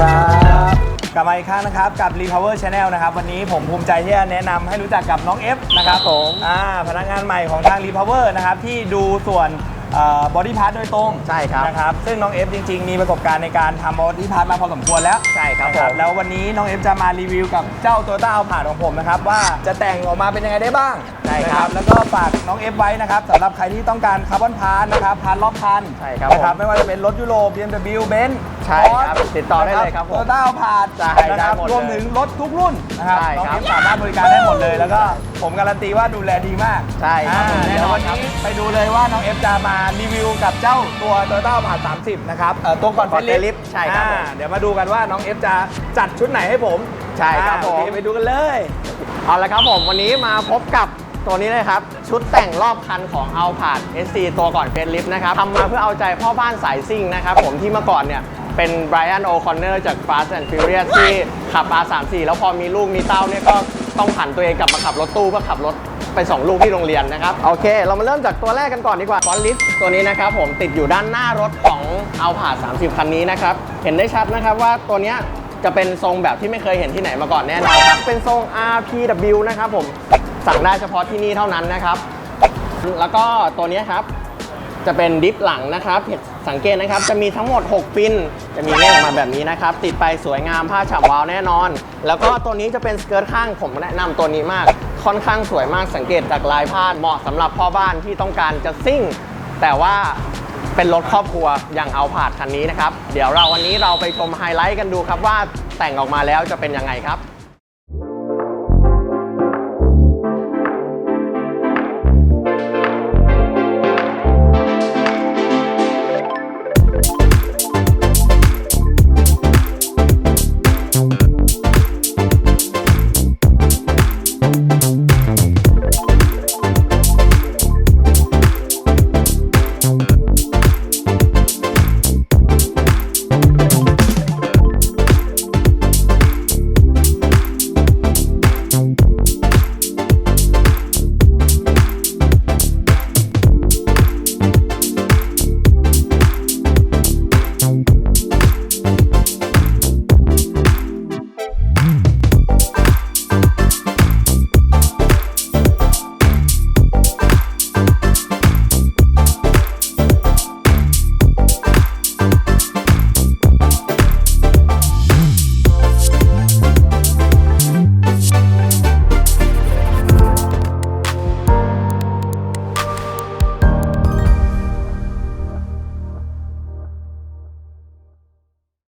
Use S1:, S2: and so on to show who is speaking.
S1: ครับ กลับมาอีกครั้งนะครับกับ Repower Channel นะครับ วันนี้ผมภูมิใจที่จะแนะนำให้รู้จักกับน้อง F นะครับ
S2: ผม
S1: อ่าพนักงานใหม่ของทาง Repower นะครับที่ดูส่วนบอดี้พาร์ทโดยตรง
S2: ใช่ครับ
S1: นะครับซึ่งน้อง F จริง ๆ มีประสบการณ์ในการทำบอดี้พาร์ทมาพอสมควรแล้ว
S2: ใช่ครับ
S1: นะ
S2: ผม
S1: แล้ววันนี้น้อง F จะมารีวิวกับเจ้าตัวต้าเอาผ่านของผมนะครับว่าจะแต่งออกมาเป็นยังไงได้บ้าง
S2: ใช่ครับ
S1: นะแล้วก็ฝากน้อง F ไว้นะครับสำหรับใครที่ต้องการคาร์บอนพาร์ทนะครับพาร์ทรอบคัน
S2: ใช่ครับ
S1: นะครับ
S2: ผม
S1: ไม่ว่าจะเป็นรถยุโรป BMW Benz
S2: ใช่ครับติดต่อได้เลยครับผม
S1: โตต้าเอาผ่าน
S2: ใช่
S1: นะครับ
S2: ได้หมดเลย
S1: รวมถึงรถทุกรุ่นนะครับ
S2: ใช่
S1: น้อง
S2: ครับ
S1: เอฟสามารถบริการได้หมดเลย แล้วก็ผมการันตีว่าดูแลดีมาก
S2: ใช่ครับผม
S1: อ่า
S2: แน่
S1: เดี๋ย
S2: น
S1: ว
S2: อน
S1: วัน
S2: ครับ
S1: นี้ไปดูเลยว่าน้องเอฟจะมารีวิวกับเจ้าตัวโตต้าผ่าน30นะครับเอ่อตัวก่อน
S2: ก่อน
S1: เฟลิป
S2: Facelift ใช่ครับผม
S1: อ่าเดี๋ยวมาดูกันว่าน้องเอฟจะจัดชุดไหนให้ผม
S2: ใช่ครับ
S1: อ่า
S2: ผม
S1: โอเคไปดูกันเลย
S2: เอาละครับผมวันนี้มาพบกับ ตัวนี้เลยครับ ชุดแต่งรอบคันของ a l p a r d SC ตัวก่อนเฟ e ลิฟนะครับทำมาเพื่อเอาใจพ่อบ้านสายซิ่งนะครับ ผมที่เมื่อก่อนเนี่ยเป็น Brian O'Connor จาก Fast and Furious ที่ขับ R34 แล้วพอมีลูกมีเต้าเนี่ยก็ต้องผันตัวเองกลับมาขับรถตู้เพื่อขับรถไปส่งลูกที่โรงเรียนนะครับ โอเค เรามาเริ่มจากตัวแรกกันก่อนดีกว่าฟอนลิสตัวนี้นะครับผมติดอยู่ด้านหน้ารถของ a l p a r d 30 คันนี้นะครับ เห็นได้ชัดนะครับว่าตัวเนี้ยจะเป็นทรงแบบที่ไม่เคยเห็นที่ไหนมาก่อนแน่นอนครับเป็นทรง RPW นะครับผม สั่งได้เฉพาะที่นี่เท่านั้นนะครับ แล้วก็ตัวนี้ครับ จะเป็นดิฟหลังนะครับเห็นสังเกตนะครับ จะมีทั้งหมด 6 ฟิน จะมีเง่ออกมาแบบนี้นะครับ ติดไปสวยงามผ้าฉ่ำวาวแน่นอน แล้วก็ตัวนี้จะเป็นสเกิร์ตข้างผมแนะนำตัวนี้มาก ค่อนข้างสวยมาก สังเกตจากลายผ้าเหมาะสำหรับพ่อบ้านที่ต้องการจะซิ่ง แต่ว่าเป็นรถครอบครัวอย่างเอาผาดคันนี้นะครับ เดี๋ยวเราวันนี้เราไปชมไฮไลท์กันดูครับว่าแต่งออกมาแล้วจะเป็นยังไงครับ